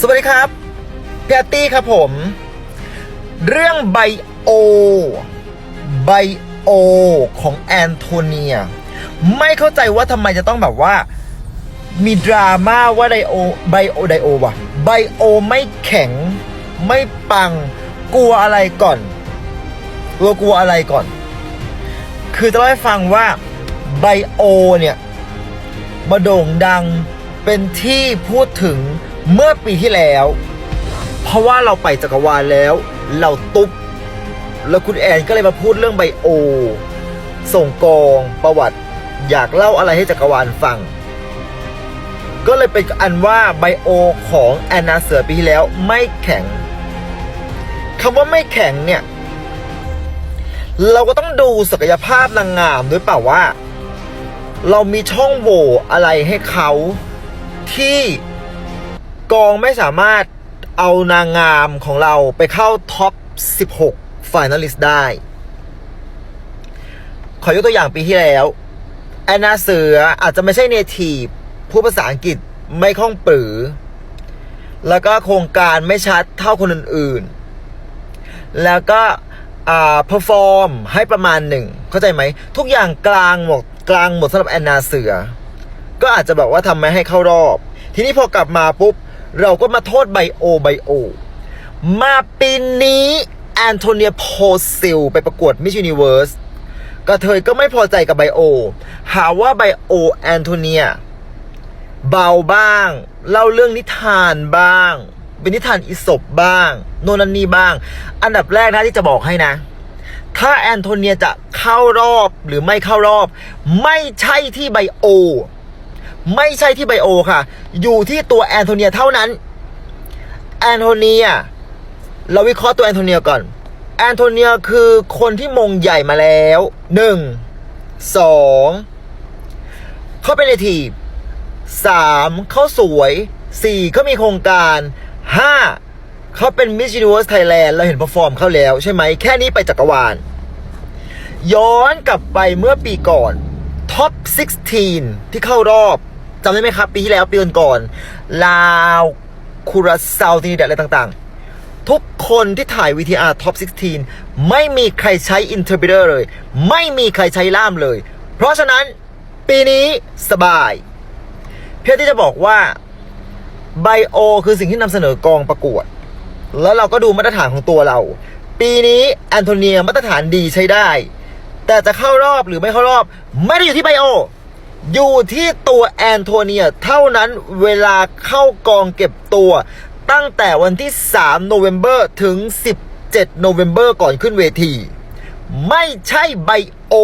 สวัสดีครับพี่อาร์ตี้ครับผม เรื่องไบโอไบโอของแอนโทเนีย ไม่เข้าใจว่าทำไมจะต้องแบบว่า มีดราม่าว่าไดโอไบโอไดโอว่ะไบโอไม่แข็ง ไม่ปังกลัวอะไรก่อนกลัวกลัวอะไรก่อน คือจะเล่าให้ฟังว่าไบโอเนี่ยมาโด่งดัง เป็นที่พูดถึงเมื่อปีที่แล้ว เพราะว่าเราไปจักรวาลแล้ว เราตุ๊บ แล้วคุณแอนก็เลยมาพูดเรื่องไบโอ ส่งกองประวัติ อยากเล่าอะไรให้จักรวาลฟัง ก็เลยเป็นอันว่าไบโอของแอนนาเสือปีที่แล้วไม่แข็งคำว่าไม่แข็งเนี่ย เราก็ต้องดูศักยภาพนางงามด้วยเปล่าว่า เรามีช่องโหว่อะไรให้เขา ที่กองไม่สามารถเอานางงามของเราไปเข้าท็อป 16 f i น a l i s t ได้ ขอยกตัวอย่างปีที่แล้ว แอนนาเสืออาจจะไม่ใช่เนทีฟพูดภาษาอังกฤษไม่คล่องปรือ แล้วก็โครงการไม่ชัดเท่าคนอื่นๆ แล้วก็อ่าเพอร์ฟอร์มให้ประมาณหนึ่ง เข้าใจไหม ทุกอย่างกลางหมดกลางหมดสำหรับแอนนาเสือ ก็อาจจะแบบว่าทำไม่ให้เข้ารอบ ทีนี้พอกลับมาปุ๊บ เราก็มาโทษไบโอไบโอ มาปีนี้แอนโทเนียโพซิลไปประกวดมิ s ยูนิเวิร์สกระเทยก็ไม่พอใจกับไบโอ หาว่าไบโอแอนโทเนียเบาบ้าง เล่าเรื่องนิทานบ้าง เป็นนิทานอิศบบ้าง โนนันนีบ้าง อันดับแรกนะที่จะบอกให้นะ ถ้าแอนโทเนียจะเข้ารอบหรือไม่เข้ารอบ ไม่ใช่ที่ไบโอ ไม่ใช่ที่ไบโอค่ะ อยู่ที่ตัวแอนโทเนียเท่านั้นแอนโทเนียเราวิเคราะห์ตัวแอนโทเนียก่อนแอนโทเนียคือคนที่มงใหญ่มาแล้วหนึ่งสองเขาเป็นเอทีฟสามเขาสวยสี่เขามีโครงการห้าเขาเป็นมิส s u นเวิร์สไทยแลนด์เราเห็นเปอร์ฟอร์มเขาแล้วใช่ไหม แค่นี้ไปจักรวาล ย้อนกลับไปเมื่อปีก่อนท็อป 16 ที่เข้ารอบ จำได้ไหมครับ ปีที่แล้วปีก่อนลาวคูราซาวตินิดัดอะไรต่างๆ ทุกคนที่ถ่าย VTR Top 16 ไม่มีใครใช้ Interpreter เลย ไม่มีใครใช้ล่ามเลย เพราะฉะนั้นปีนี้สบาย เพื่อที่จะบอกว่าไบโอคือสิ่งที่นำเสนอกองประกวด แล้วเราก็ดูมาตรฐานของตัวเรา ปีนี้แอนโทเนียมาตรฐานดีใช้ได้ แต่จะเข้ารอบหรือไม่เข้ารอบ ไม่ได้อยู่ที่ไบโอ อยู่ที่ตัวแอนโทเนียเท่านั้นเวลาเข้ากองเก็บตัว ตั้งแต่วันที่ 3 โนเวม ber ถึง 17 โนเวม ber ก่อนขึ้นเวที ไม่ใช่ไบโอ